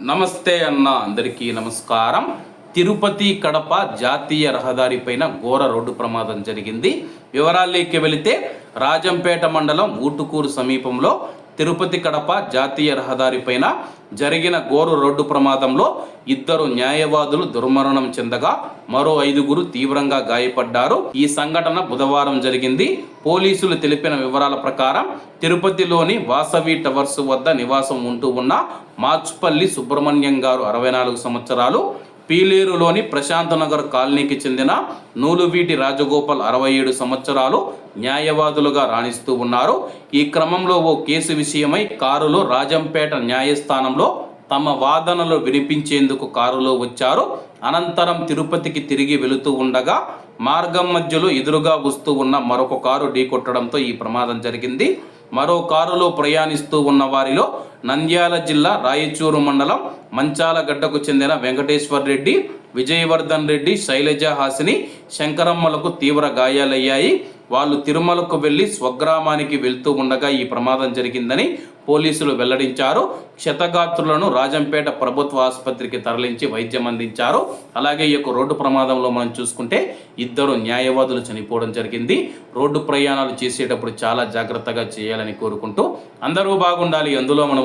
నమస్తే అన్న అందరికీ నమస్కారం. తిరుపతి కడప జాతీయ రహదారి పైన ఘోర రోడ్డు ప్రమాదం జరిగింది. వివరాల్లోకి వెళితే రాజంపేట మండలం ఊటుకూరు సమీపంలో తిరుపతి కడప జాతీయ రహదారిపైన జరిగిన ఘోరు రోడ్డు ప్రమాదంలో ఇద్దరు న్యాయవాదులు దుర్మరణం చెందగా మరో ఐదుగురు తీవ్రంగా గాయపడ్డారు. ఈ సంఘటన బుధవారం జరిగింది. పోలీసులు తెలిపిన వివరాల ప్రకారం తిరుపతిలోని వాసవి టవర్స్ వద్ద నివాసం ఉంటూ ఉన్న మాచుపల్లి సుబ్రహ్మణ్యం గారు అరవై నాలుగు సంవత్సరాలు పీలేరులోని ప్రశాంతనగర్ కాలనీకి చెందిన నూలువీటి రాజగోపాల్ అరవై ఏడు సంవత్సరాలు న్యాయవాదులుగా రాణిస్తూ ఉన్నారు. ఈ క్రమంలో ఓ కేసు విషయమై కారులో రాజంపేట న్యాయస్థానంలో తమ వాదనలు వినిపించేందుకు కారులో వచ్చారు. అనంతరం తిరుపతికి తిరిగి వెళుతూ ఉండగా మార్గం మధ్యలో ఎదురుగా వస్తూ ఉన్న మరొక కారు ఢీకొట్టడంతో ఈ ప్రమాదం జరిగింది. మరో కారులో ప్రయాణిస్తూ ఉన్న వారిలో నంద్యాల జిల్లా రాయచూరు మండలం మంచాలగడ్డకు చెందిన వెంకటేశ్వర్ రెడ్డి విజయవర్ధన్ రెడ్డి శైలజ హాసిని శంకరమ్మలకు తీవ్ర గాయాలయ్యాయి. వాళ్ళు తిరుమలకు వెళ్ళి స్వగ్రామానికి వెళ్తూ ఉండగా ఈ ప్రమాదం జరిగిందని పోలీసులు వెల్లడించారు. క్షతగాత్రులను రాజంపేట ప్రభుత్వ ఆసుపత్రికి తరలించి వైద్యం అందించారు. అలాగే ఈ యొక్క రోడ్డు ప్రమాదంలో మనం చూసుకుంటే ఇద్దరు న్యాయవాదులు చనిపోవడం జరిగింది. రోడ్డు ప్రయాణాలు చేసేటప్పుడు చాలా జాగ్రత్తగా చేయాలని కోరుకుంటూ అందరూ బాగుండాలి. అందులో మనం